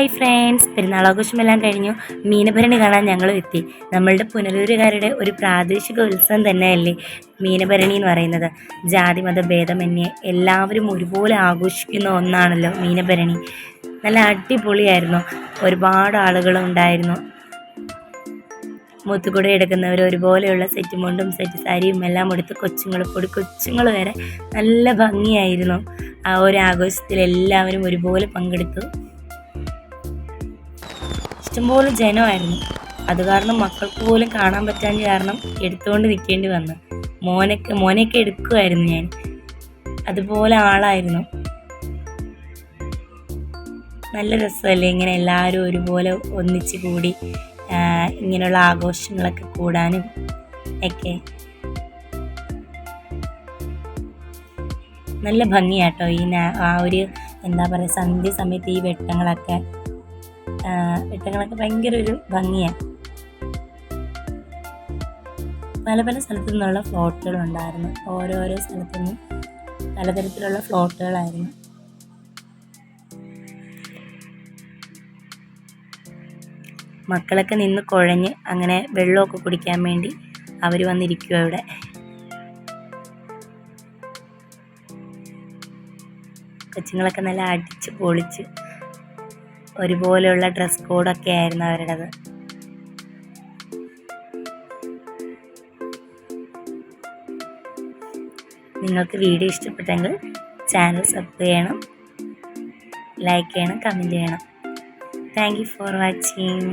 Hi friends പെരുന്നാളാഘോഷമെല്ലാം കഴിഞ്ഞു. മീനഭരണി കാണാൻ ഞങ്ങളും എത്തി. നമ്മളുടെ പുനലൂരുകാരുടെ ഒരു പ്രാദേശിക ഉത്സവം തന്നെയല്ലേ മീനഭരണി എന്ന് പറയുന്നത്. ജാതി മത ഭേദമന്യേ എല്ലാവരും ഒരുപോലെ ആഘോഷിക്കുന്ന ഒന്നാണല്ലോ മീനഭരണി. നല്ല അടിപൊളിയായിരുന്നു. ഒരുപാട് ആളുകളുണ്ടായിരുന്നു മുത്തുകുട എടുക്കുന്നവർ ഒരുപോലെയുള്ള സെറ്റ് മുണ്ടും സെറ്റ് സാരിയും എല്ലാം എടുത്ത് കൊച്ചുങ്ങൾ പൊടി കൊച്ചുങ്ങൾ വരെ നല്ല ഭംഗിയായിരുന്നു. ആ ഒരു ആഘോഷത്തിൽ എല്ലാവരും ഒരുപോലെ പങ്കെടുത്തു. ഇഷ്ടംപോലെ ജനമായിരുന്നു. അത് കാരണം മക്കൾക്ക് പോലും കാണാൻ പറ്റാൻ കാരണം എടുത്തുകൊണ്ട് നിൽക്കേണ്ടി വന്നു. മോനൊക്കെ മോനെയൊക്കെ എടുക്കുമായിരുന്നു ഞാൻ. അതുപോലെ ആളായിരുന്നു. നല്ല രസമല്ലേ ഇങ്ങനെ എല്ലാവരും ഒരുപോലെ ഒന്നിച്ച് കൂടി ഇങ്ങനെയുള്ള ആഘോഷങ്ങളൊക്കെ കൂടാനും ഒക്കെ. നല്ല ഭംഗിയാട്ടോ ഈ ആ ഒരു എന്താ പറയുക സന്ധ്യ സമയത്ത് ഈ വെട്ടങ്ങളൊക്കെ. വെട്ടങ്ങളൊക്കെ ഭയങ്കര ഒരു ഭംഗിയാണ് പല പല സ്ഥലത്തു നിന്നുള്ള ഫ്ലോട്ടുകളുണ്ടായിരുന്നു ഓരോരോ സ്ഥലത്തു നിന്നും പലതരത്തിലുള്ള ഫ്ലോട്ടുകളായിരുന്നു മക്കളൊക്കെ നിന്ന് കുഴഞ്ഞ് അങ്ങനെ വെള്ളമൊക്കെ കുടിക്കാൻ വേണ്ടി അവർ വന്നിരിക്കുക അവിടെ കൊച്ചുങ്ങളൊക്കെ നല്ല അടിച്ച് പൊളിച്ച് ഒരുപോലെയുള്ള ഡ്രസ് കോഡൊക്കെ ആയിരുന്നു അവരുടേത്. നിങ്ങൾക്ക് വീഡിയോ ഇഷ്ടപ്പെട്ടെങ്കിൽ ചാനൽ സബ്സ്ക്രൈബ് ചെയ്യണം ലൈക്ക് ചെയ്യണം കമന്റ് ചെയ്യണം. Thank you for watching